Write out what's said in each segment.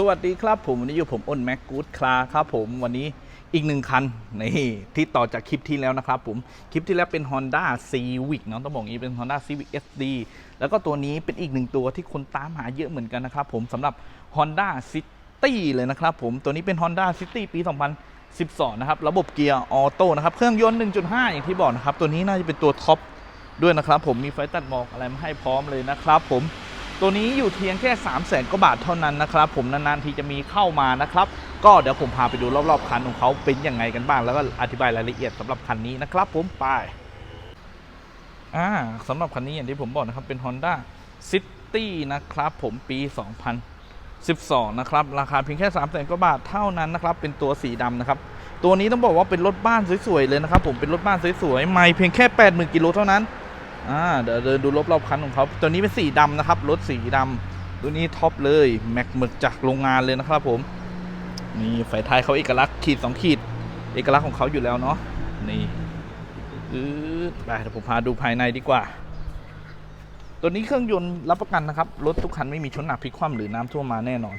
สวัสดีครับผมวันนี้อยู่ผมอ้นแม็กกูดคลาครับผมวันนี้อีกหนึ่งคันนี่ที่ต่อจากคลิปที่แล้วนะครับผมคลิปที่แล้วเป็น Honda Civic เนาะต้องบอกงี้เป็น Honda Civic SD แล้วก็ตัวนี้เป็นอีกหนึ่งตัวที่คนตามหาเยอะเหมือนกันนะครับผมสำหรับ Honda City เลยนะครับผมตัวนี้เป็น Honda City ปี 2012 นะครับ ระบบเกียร์ออโต้นะครับเครื่องยนต์ 1.5 อย่างที่บอกนะครับ ตัวนี้น่าจะเป็นตัวท็อปด้วยนะครับผมมีไฟตัดหมอกอะไรมาให้พร้อมเลยนะครับผม ตัวนี้อยู่เพียงแค่ 3 0 0แสนกว่าบาทเท่านั้นนะครับ ผมนานๆทีจะมีเข้ามานะครับ ก็เดี๋ยวผมพาไปดูรอบๆคันของเขาเป็นยังไงกันบ้าง แล้วก็อธิบายรายละเอียดสำหรับคันนี้นะครับ ผมไปอ่าสำหรับคันนี้อย่างที่ผมบอกนะครับเป็น Honda City นะครับผมปี 2012 นะครับ ราคาเพียงแค่3 0 0แสนกว่าบาทเท่านั้นนะครับ เป็นตัวสีดำนะครับตัวนี้ต้องบอกว่าเป็นรถบ้านสวยๆเลยนะครับผมเป็นรถบ้านสวยๆไม่เพียงแค่ 80,000กิโลเท่านั้น อ่าเดี๋ยวเดินดูรอบๆคันของเขาตัวนี้เป็นสีดำนะครับรถสีดำตัวนี้ท็อปเลยแม็กหมึกจากโรงงานเลยนะครับผมนี่ไฟท้ายเขาเอกลักษณ์ขีดสองขีด เอกลักษณ์ของเขาอยู่แล้วเนาะนี่อือไปเดี๋ยวผมพาดูภายในดีกว่า ตัวนี้เครื่องยนต์รับประกันนะครับรถทุกคันไม่มีชนหนักพลิกคว่ำหรือน้ำท่วมมาแน่นอน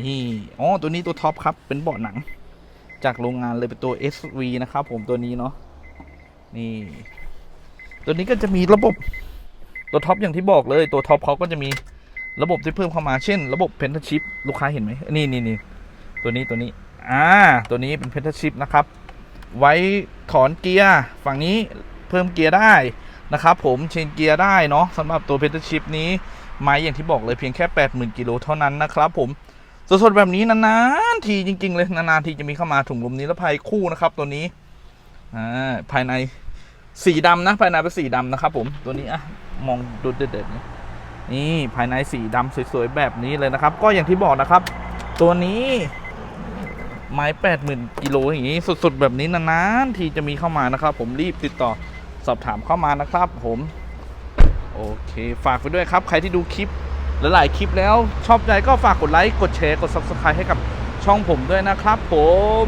นี่อ๋อตัวนี้ตัวท็อปครับเป็นเบาะหนัง จากโรงงานเลยเป็นตัว SV นะครับผมตัวนี้เนาะนี่ ตัวนี้ก็จะมีระบบตัวท็อปอย่างที่บอกเลยตัวท็อปเขาก็จะมีระบบที่เพิ่มเข้ามาเช่น ระบบเพนทชิพลูกค้าเห็นไหมนี่นี่นี่ตัวนี้ตัวนี้อ่าตัวนี้เป็นเพนทชิพนะครับ ไว้ถอนเกียร์ฝั่งนี้เพิ่มเกียร์ได้นะครับผมเชนเกียร์ได้เนาะสำหรับตัวเพนทชิพนี้ไม้อย่างที่บอกเลยเพียงแค่ 80,000กิโลเท่านั้นนะครับผมสดๆแบบนี้นานๆทีจริง ๆ เลยนานๆทีจะมีเข้ามาถุงลมนิรภัยคู่นะครับตัวนี้อ่าภายใน สีดำนะภายในเป็นสีดำนะครับผมตัวนี้อะมองดูเด็ดๆนี่นี่ภายในสีดำสวยๆแบบนี้เลยนะครับ ก็อย่างที่บอกนะครับ ตัวนี้ไม้แปดหมื่นกิโลอย่างนี้สุดๆ แบบนี้นานๆทีจะมีเข้ามานะครับ ผมรีบติดต่อสอบถามเข้ามานะครับ ผมโอเค ฝากไปด้วยครับ ใครที่ดูคลิปหลายๆคลิปแล้วชอบใจก็ฝากกดไลค์กดแชร์กด subscribe ให้กับช่องผมด้วยนะครับผม